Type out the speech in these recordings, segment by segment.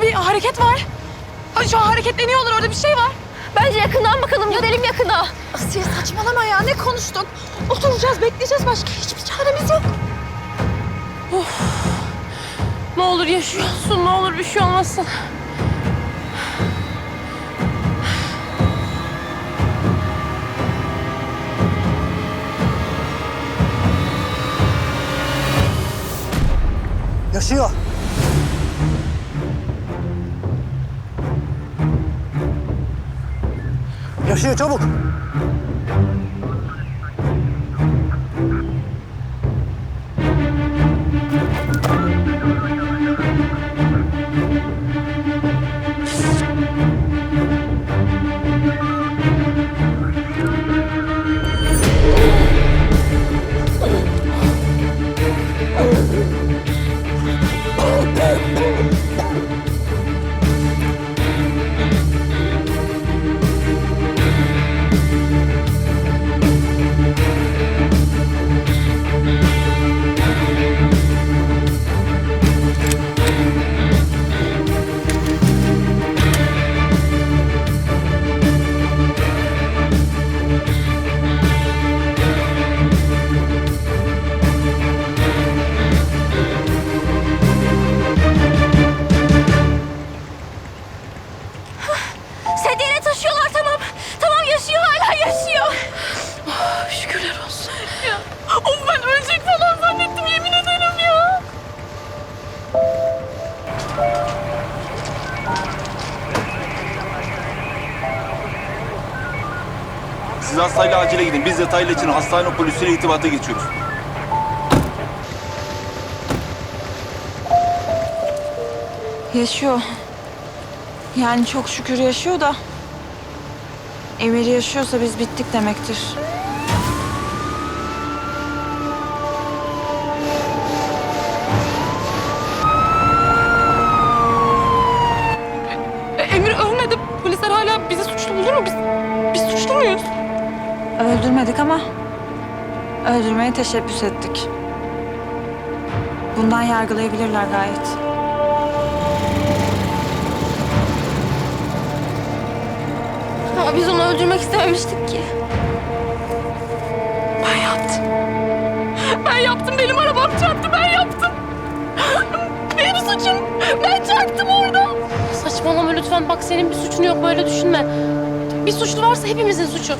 Orada bir hareket var. Ay, Şu an hareketleniyorlar orada bir şey var. Bence yakından bakalım. Gidelim yakına. Asiye saçmalama ya ne konuştuk? Oturacağız bekleyeceğiz başka hiçbir çaremiz yok. Ne olur yaşıyorsun. Ne olur bir şey olmasın. Yaşıyor. 역시 저북 Siz hastayla acile gidin. Biz detaylı için hastane polisiyle irtibata geçiyoruz. Yaşıyor. Yani çok şükür yaşıyor da. Emir yaşıyorsa biz bittik demektir. Öldürmedik ama öldürmeye teşebbüs ettik. Bundan yargılayabilirler gayet. Ama biz onu öldürmek istememiştik ki. Ben yaptım. Ben yaptım. Benim arabam çarptı. Ben yaptım. Benim suçum. Ben çarptım orada. Saçmalama lütfen. Bak senin bir suçun yok. Böyle düşünme. Bir suçlu varsa hepimizin suçu.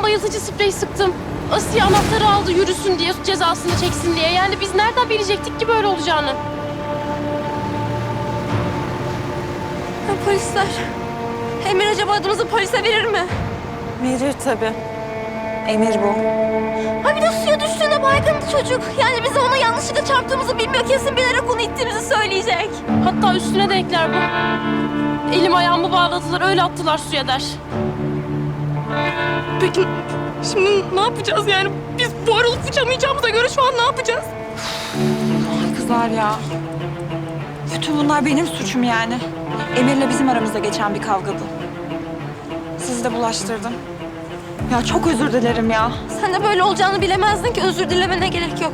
Ben bayıltıcı sprey sıktım. Asiye anahtarı aldı yürüsün diye, cezasını çeksin diye. Yani biz nereden bilecektik ki böyle olacağını? Ya polisler. Emir acaba adımızı polise verir mi? Verir tabii. Emir bu. Ha bir de suya düştüğünde baygın çocuk. Yani biz ona yanlışlıkla çarptığımızı bilmiyor. Kesin bilerek onu ittiğimizi söyleyecek. Hatta üstüne de ekler bu. Elim ayağımı bağladılar, öyle attılar suya der. Peki şimdi ne yapacağız yani? Biz bu aralık uçamayacağımıza göre şu an ne yapacağız? Ay kızlar ya. Bütün bunlar benim suçum yani. Emir'le bizim aramızda geçen bir kavga bu. Sizi de bulaştırdım. Ya çok özür dilerim ya. Sen de böyle olacağını bilemezdin ki özür dilemene gerek yok.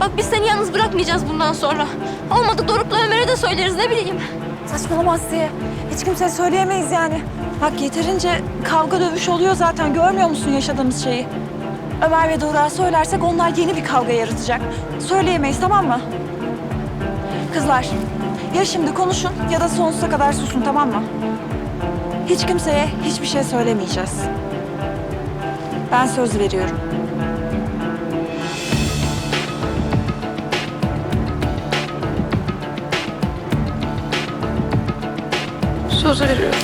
Bak biz seni yalnız bırakmayacağız bundan sonra. Olmadı Doruk'la Ömer'e de söyleriz ne bileyim. Saçmalama Asiye. Hiç kimseye söyleyemeyiz yani. Bak yeterince kavga dövüş oluyor zaten. Görmüyor musun yaşadığımız şeyi? Ömer ve Doruk'a söylersek onlar yeni bir kavga yaratacak. Söyleyemeyiz tamam mı? Kızlar ya şimdi konuşun ya da sonsuza kadar susun tamam mı? Hiç kimseye hiçbir şey söylemeyeceğiz. Ben söz veriyorum. Söz veriyorum.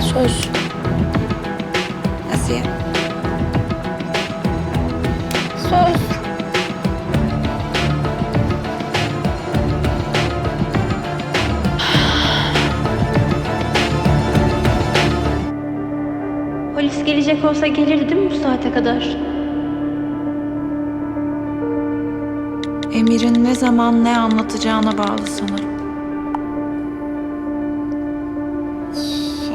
Söz. Asiye. Söz. Polis gelecek olsa gelirdi mi bu saate kadar? Emir'in ne zaman ne anlatacağına bağlı sanırım.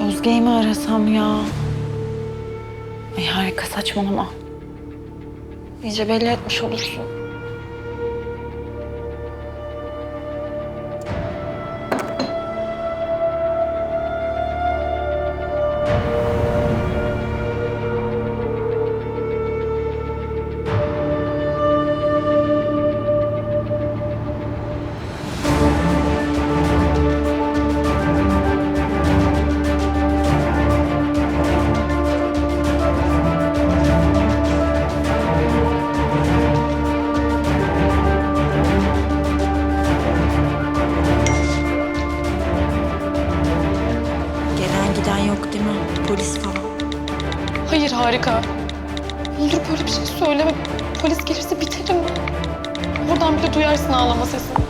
Özge'yi mi arasam ya? Ay harika saçmalama. İyice belli etmiş olursun. giden yok değil mi? Polis falan. Hayır harika. Olur böyle bir şey söyleme. Polis gelirse biterim. Buradan bile duyarsın ağlama sesini.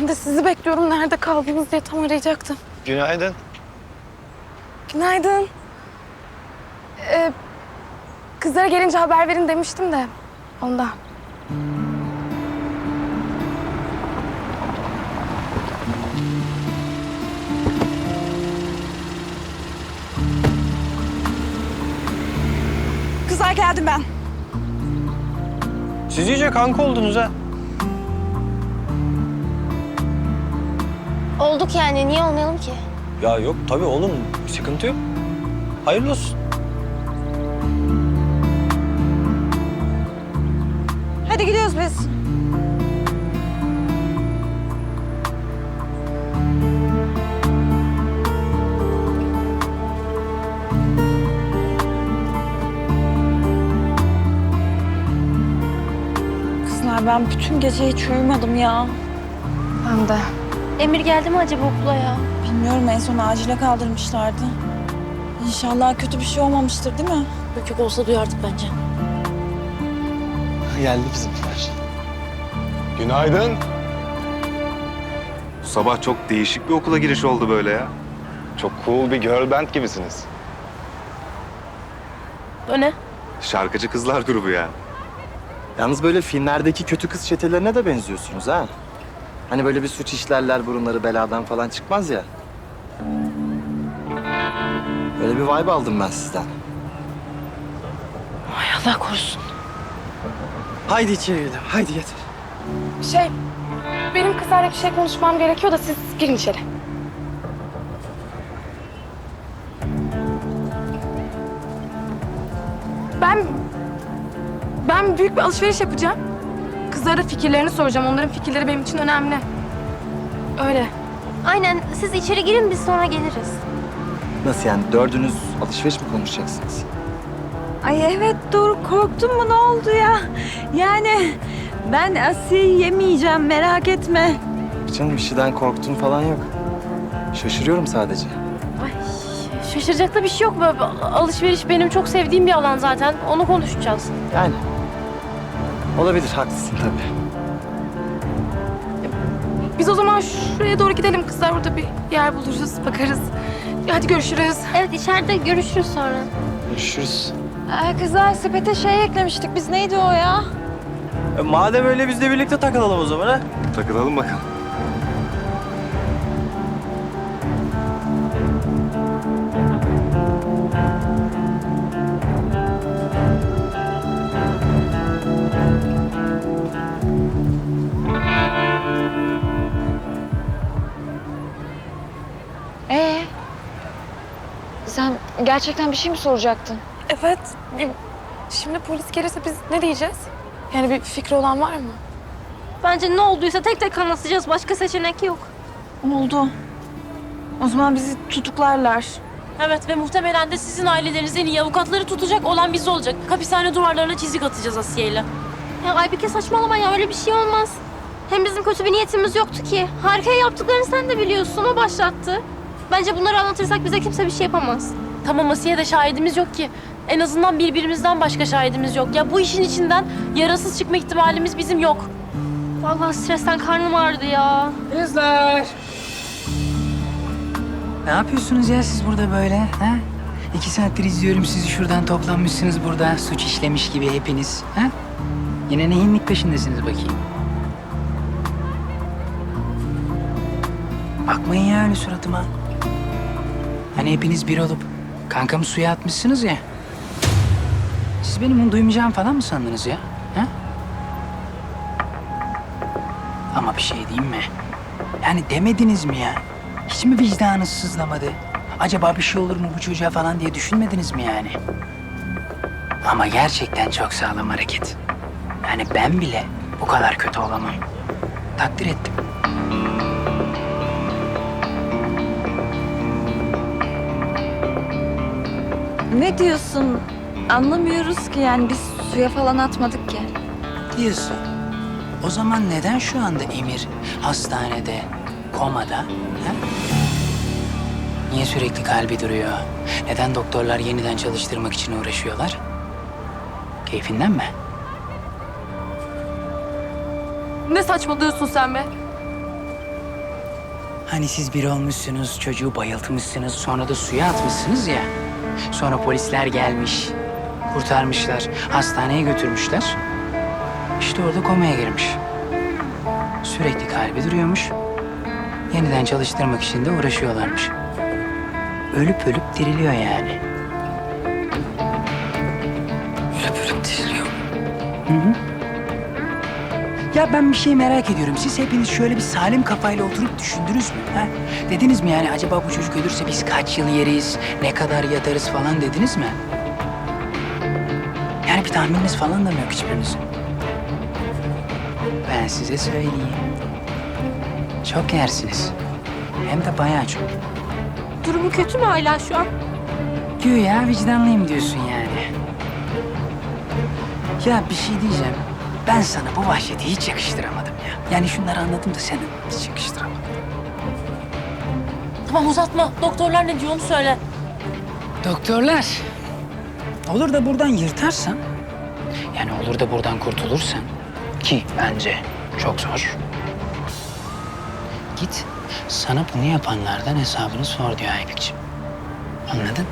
Ben de sizi bekliyorum. Nerede kaldınız diye tam arayacaktım. Günaydın. Günaydın. Ee, kızlara gelince haber verin demiştim de ondan. Kızlar geldim ben. Siz iyice kanka oldunuz ha. Olduk yani. Niye olmayalım ki? Ya yok tabii oğlum bir sıkıntı yok. Hayırlı olsun. Hadi gidiyoruz biz. Kızlar ben bütün gece hiç uyumadım ya. Ben de. Emir geldi mi acaba okula ya? Bilmiyorum en son acile kaldırmışlardı. İnşallah kötü bir şey olmamıştır değil mi? Bökük olsa duyardık bence. Geldi bizimkiler. Günaydın. Bu sabah çok değişik bir okula giriş oldu böyle ya. Çok cool bir girl band gibisiniz. O ne? Şarkıcı kızlar grubu yani. Yalnız böyle filmlerdeki kötü kız çetelerine de benziyorsunuz ha. Hani böyle bir suç işlerler burunları beladan falan çıkmaz ya. Öyle bir vibe aldım ben sizden. Allah korusun. Haydi içeri gidelim. Haydi yeter. Şey, benim kızlarla bir şey konuşmam gerekiyor da siz girin içeri. Ben... Ben büyük bir alışveriş yapacağım. Kızlara fikirlerini soracağım. Onların fikirleri benim için önemli. Öyle. Aynen. Siz içeri girin biz sonra geliriz. Nasıl yani dördünüz alışveriş mi konuşacaksınız? Ay evet dur korktun mu ne oldu ya? Yani ben Asiye'yi yemeyeceğim merak etme. Canım bir şeyden korktun falan yok. Şaşırıyorum sadece. Ay, şaşıracak da bir şey yok. Alışveriş benim çok sevdiğim bir alan zaten. Onu konuşacağız. Yani. Olabilir haklısın tabii. Biz o zaman şuraya doğru gidelim kızlar. Burada bir yer buluruz, bakarız. Hadi görüşürüz. Evet içeride görüşürüz sonra. Görüşürüz. Ay kızlar sepete şey eklemiştik biz neydi o ya? E, madem öyle biz de birlikte takılalım o zaman ha. Takılalım bakalım. Gerçekten bir şey mi soracaktın? Evet. Şimdi polis gelirse biz ne diyeceğiz? Yani bir fikri olan var mı? Bence ne olduysa tek tek anlatacağız. Başka seçenek yok. Oldu. O zaman bizi tutuklarlar. Evet ve muhtemelen de sizin ailelerinizin en iyi avukatları tutacak olan biz olacak. Hapishane duvarlarına çizik atacağız Asiye'yle. Ya Aybike saçmalama ya öyle bir şey olmaz. Hem bizim kötü bir niyetimiz yoktu ki. Harika yaptıklarını sen de biliyorsun. O başlattı. Bence bunları anlatırsak bize kimse bir şey yapamaz. Tamam Asiye de şahidimiz yok ki. En azından birbirimizden başka şahidimiz yok. Ya bu işin içinden yarasız çıkma ihtimalimiz bizim yok. Vallahi stresten karnım ağrıdı ya. Kızlar. Ne yapıyorsunuz ya siz burada böyle? Ha? İki saattir izliyorum sizi şuradan toplanmışsınız burada suç işlemiş gibi hepiniz. Ha? Yine neyin peşindesiniz bakayım? Bakmayın ya öyle suratıma. Hani hepiniz bir olup kankamı suya atmışsınız ya. Siz benim onu duymayacağım falan mı sandınız ya? Ha? Ama bir şey diyeyim mi? Yani demediniz mi ya? Hiç mi vicdanınız sızlamadı? Acaba bir şey olur mu bu çocuğa falan diye düşünmediniz mi yani? Ama gerçekten çok sağlam hareket. Yani ben bile bu kadar kötü olamam. Takdir ettim. Ne diyorsun? Anlamıyoruz ki yani biz suya falan atmadık ki. Diyorsun. O zaman neden şu anda Emir hastanede, komada? Ha? Niye sürekli kalbi duruyor? Neden doktorlar yeniden çalıştırmak için uğraşıyorlar? Keyfinden mi? Ne saçmalıyorsun sen be? Hani siz bir olmuşsunuz, çocuğu bayıltmışsınız, sonra da suya atmışsınız ya. Sonra polisler gelmiş, kurtarmışlar, hastaneye götürmüşler. İşte orada komaya girmiş. Sürekli kalbi duruyormuş. Yeniden çalıştırmak için de uğraşıyorlarmış. Ölüp ölüp diriliyor yani. Ölüp ölüp diriliyor. Hı hı. Ya ben bir şey merak ediyorum. Siz hepiniz şöyle bir salim kafayla oturup düşündünüz mü? Ha? Dediniz mi yani acaba bu çocuk ölürse biz kaç yıl yeriz, ne kadar yatarız falan dediniz mi? Yani bir tahmininiz falan da mı yok hiçbirinizin? Ben size söyleyeyim. Çok yersiniz. Hem de bayağı çok. Durumu kötü mü hala şu an? Güya vicdanlıyım diyorsun yani. Ya bir şey diyeceğim. Ben sana bu vahşeti hiç yakıştıramadım ya. Yani şunları anladım da senin hiç yakıştıramadım. Tamam uzatma. Doktorlar ne diyor onu söyle. Doktorlar. Olur da buradan yırtarsan, yani olur da buradan kurtulursan ki bence çok zor. Git sana bunu yapanlardan hesabını sor diyor Aybik'ciğim. Anladın?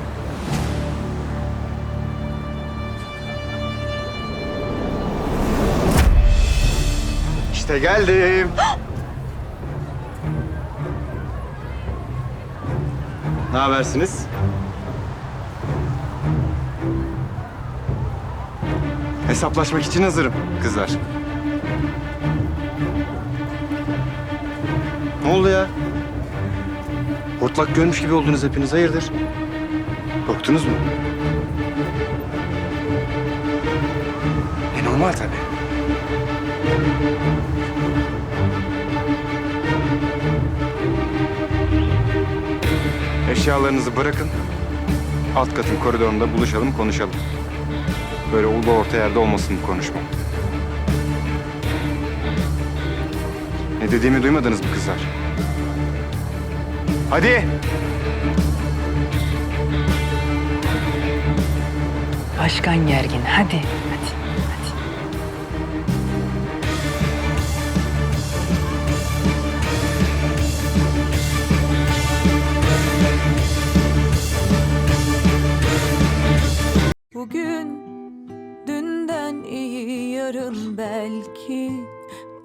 İşte geldim. ne habersiniz? Hesaplaşmak için hazırım kızlar. Ne oldu ya? Hortlak görmüş gibi oldunuz hepiniz. Hayırdır? Korktunuz mu? E normal tabii. Eşyalarınızı bırakın. Alt katın koridorunda buluşalım, konuşalım. Böyle ulu orta yerde olmasın bu konuşma. Ne dediğimi duymadınız mı kızlar? Hadi! Başkan gergin. Hadi.